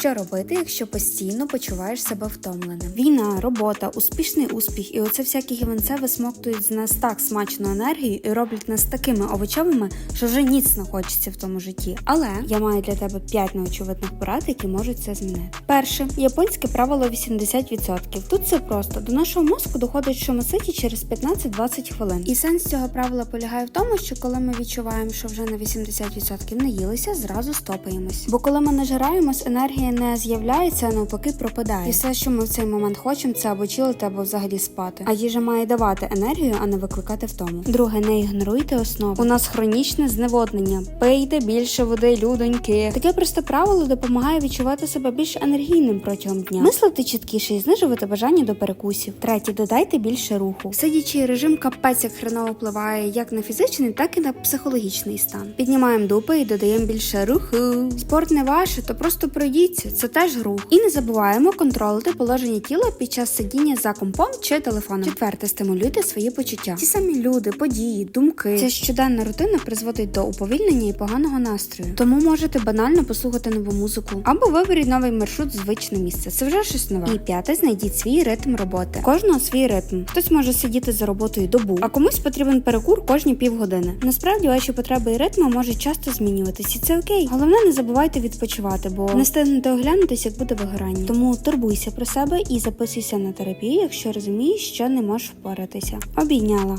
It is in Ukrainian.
Що робити, якщо постійно почуваєш себе втомленим? Війна, робота, успішний успіх і оце всякі гівенце висмоктують з нас так смачну енергію і роблять нас такими овочевими, що вже ніц не хочеться в тому житті. Але я маю для тебе 5 неочевидних порад, які можуть це змінити. Перше, японське правило 80%. Тут все просто до нашого мозку доходить, що ми ситі через 15-20 хвилин. І сенс цього правила полягає в тому, що коли ми відчуваємо, що вже на 80% наїлися, зразу стопаємось. Бо коли ми нажираємось, енергія не з'являється, а навпаки пропадає. І все, що ми в цей момент хочемо, це або чилити, або взагалі спати. А їжа має давати енергію, а не викликати втому. Друге, не ігноруйте основу. У нас хронічне зневоднення. Пийте більше води, людоньки. Таке просте правило допомагає відчувати себе більш енергійним протягом дня. Мислити чіткіше і знижувати бажання до перекусів. Третє, додайте більше руху. Сидячий режим капець як хреново впливає як на фізичний, так і на психологічний стан. Піднімаємо дупи і додаємо більше руху. Спорт не ваше, то просто пройдіться. Це теж рух. І не забуваємо контролити положення тіла під час сидіння за компом чи телефоном. Четверте, стимулюйте свої почуття. Ті самі люди, події, думки. Ця щоденна рутина призводить до уповільнення і поганого настрою. Тому можете банально послухати нову музику або виберіть новий маршрут звичне місце. Це вже щось нове. І п'яте, знайдіть свій ритм роботи. Кожного свій ритм. Хтось може сидіти за роботою добу, а комусь потрібен перекур кожні півгодини. Насправді ваші потреби і ритми можуть часто змінюватися, і це окей. Головне, не забувайте відпочивати, бо не оглянутися, як буде вигорання. Тому турбуйся про себе і записуйся на терапію, якщо розумієш, що не можеш впоратися. Обійняла.